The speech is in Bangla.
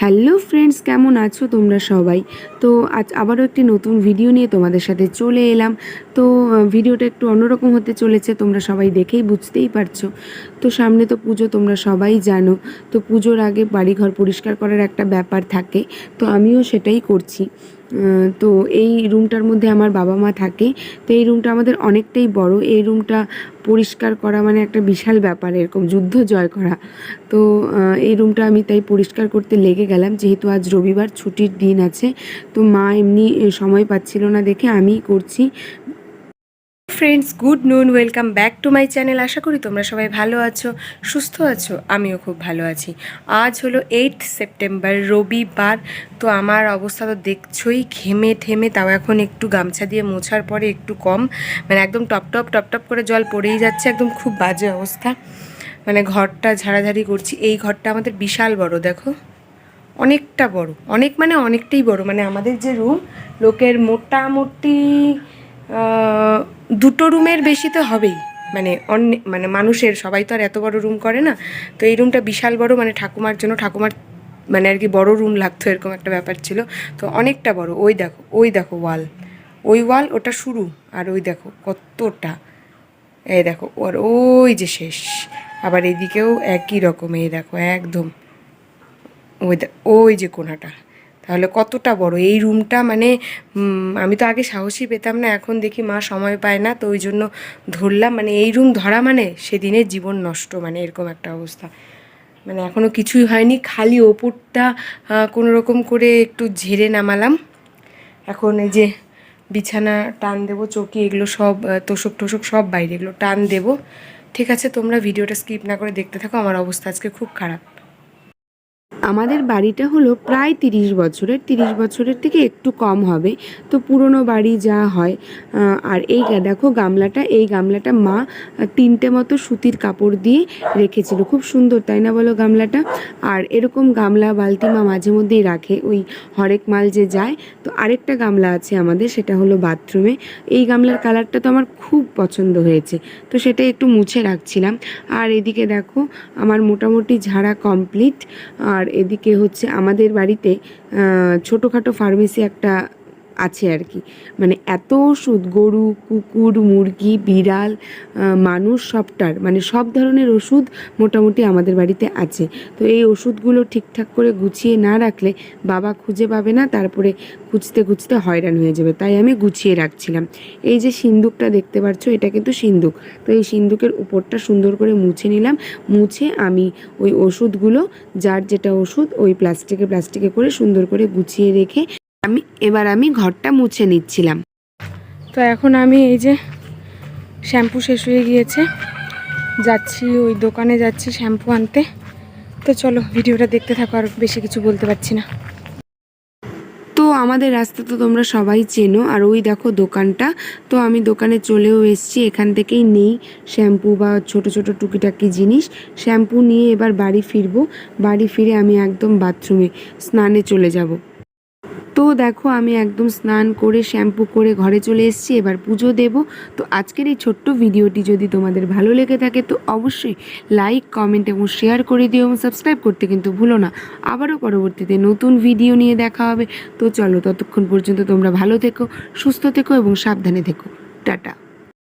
হ্যালো ফ্রেন্ডস, কেমন আছো তোমরা সবাই? তো আজ আবারও একটি নতুন ভিডিও নিয়ে তোমাদের সাথে চলে এলাম। তো ভিডিওটা একটু অন্যরকম হতে চলেছে, তোমরা সবাই দেখেই বুঝতেই পারছ। তো সামনে তো পুজো, তোমরা সবাই জানো। তো পুজোর আগে বাড়িঘর পরিষ্কার করার একটা ব্যাপার থাকে। তো আমিও সেটাই করছি। তো এই রুমটার মধ্যে আমার বাবা মা থাকে, তো এই রুমটা আমাদের অনেকটাই বড়। এই রুমটা পরিষ্কার করা মানে একটা বিশাল ব্যাপার, এরকম যুদ্ধ জয় করা। তো এই রুমটা আমি তাই পরিষ্কার করতে লেগে গেলাম, যেহেতু আজ রবিবার, ছুটির দিন আছে। তো মা এমনি সময় পাচ্ছিল না দেখে আমি করছি। Friends good noon welcome back to my channel আশা করি তোমরা সবাই ভালো আছো, সুস্থ আছো, আমিও খুব ভালো আছি। আজ হলো এইট সেপ্টেম্বর রবিবার। তো আমার অবস্থা তো দেখছোই, ঘেমে ঠেমে তাও এখন একটু গামছা দিয়ে মোছার পরে একটু কম। মানে একদম টপ টপ টপ টপ করে জল পড়েই যাচ্ছে, একদম খুব বাজে অবস্থা। মানে ঘরটা ঝাড়াঝাড়ি করছি। এই ঘরটা আমাদের বিশাল বড়, দেখো। অনেকটা বড়। অনেক মানে অনেকটাই বড়। মানে আমাদের যে রুম লোকের মোটামুটি দুটো রুমের বেশি তো হবেই। মানে অন্য মানে মানুষের, সবাই তো আর এত বড় রুম করে না। তো এই রুমটা বিশাল বড় মানে ঠাকুমার জন্য ঠাকুমার মানে আর কি বড় রুম লাগতো, এরকম একটা ব্যাপার ছিল। তো অনেকটা বড়, ওই দেখো ওই দেখো ওয়াল ওই ওয়াল ওটা শুরু, আর ওই দেখো কতটা। এই দেখো, আর ওই যে শেষ। আবার এদিকেও একই রকম, এই দেখো, একদম। ওই ওই যে কোনাটা। তাহলে কতটা বড়? এই রুমটা মানে আমি তো আগে সাহসই পেতাম না, এখন দেখি মা সময় পায় না, তো ওই জন্য ধরলাম মানে এই রুম ধরা মানে সেদিনের জীবন নষ্ট মানে এরকম একটা অবস্থা। মানে এখনও কিছুই হয়নি, খালি ওপরটা কোনো রকম করে একটু ঝেড়ে নামালাম। এখন এই যে বিছানা টান দেবো, চৌকি এগুলো সব তোষক টোষক সব বাইরে এগুলো টান দেবো। ঠিক আছে, তোমরা ভিডিওটা স্কিপ না করে দেখতে থাকো, আমার অবস্থা আজকে খুব খারাপ। আমাদের বাড়িটা হলো প্রায় তিরিশ বছরের তিরিশ বছরের থেকে একটু কম হবে। তো পুরনো বাড়ি যা হয় আর এই দেখো গামলাটা, এই গামলাটা মা তিনটে মতো সুতির কাপড় দিয়ে রেখেছিল। খুব সুন্দর, তাই না বলো গামলাটা? আর এরকম গামলা বালতি মা মাঝে মধ্যেই রাখে, ওই হরেক মাল যে যায়। তো আরেকটা গামলা আছে আমাদের, সেটা হলো বাথরুমে। এই গামলার কালারটা তো আমার খুব পছন্দ হয়েছে, তো সেটা একটু মুছে রাখছিলাম। আর এদিকে দেখো, আমার মোটামুটি ঝাড়া কমপ্লিট। আর এদিকে হচ্ছে আমাদের বাড়িতে ছোটোখাটো ফার্মেসি একটা আছে আর কি। মানে এত ওষুধ, গরু, কুকুর, মুরগি, বিড়াল মানুষ সবটার মানে সব ধরনের ওষুধ মোটামুটি আমাদের বাড়িতে আছে। তো এই ওষুধগুলো ঠিকঠাক করে গুছিয়ে না রাখলে বাবা খুঁজে পাবে না, তারপরে খুঁজতে খুঁজতে হয়রান হয়ে যাবে। তাই আমি গুছিয়ে রাখছিলাম। এই যে সিন্দুকটা দেখতে পাচ্ছ, এটা কিন্তু সিন্দুক। তো এই সিন্দুকের উপরটা সুন্দর করে মুছে নিলাম। মুছে আমি ওই ওষুধগুলো, যার যেটা ওষুধ, ওই প্লাস্টিকে প্লাস্টিকে করে সুন্দর করে গুছিয়ে রেখে আমি এবার আমি ঘরটা মুছে নিচ্ছিলাম। তো এখন আমি এই যে শ্যাম্পু শেষ হয়ে গিয়েছে। যাচ্ছি ওই দোকানে যাচ্ছি শ্যাম্পু আনতে। তো চলো ভিডিওটা দেখতে থাকো আর বেশি কিছু বলতে পারছি না। তো আমাদের রাস্তা তো তোমরা সবাই চেনো আর ওই দেখো দোকানটা। তো আমি দোকানে চলেও এসেছি এখান থেকেই নেই শ্যাম্পু বা ছোট ছোট টুকিটাকি জিনিস। শ্যাম্পু নিয়ে এবার বাড়ি ফিরবো। বাড়ি ফিরে আমি একদম বাথরুমে স্নানে চলে যাব। তো দেখো আমি একদম স্নান করে শ্যাম্পু করে ঘরে চলে এসেছি, এবার পুজো দেব। তো আজকের এই ছোট্ট ভিডিওটি যদি তোমাদের ভালো লেগে থাকে, তো অবশ্যই লাইক, কমেন্ট এবং শেয়ার করে দিও এবং সাবস্ক্রাইব করতে কিন্তু ভুলো না। আবারও পরবর্তীতে নতুন ভিডিও নিয়ে দেখা হবে। তো চলো ততক্ষণ পর্যন্ত তোমরা ভালো থেকো, সুস্থ থেকো এবং সাবধানে থেকো। টাটা।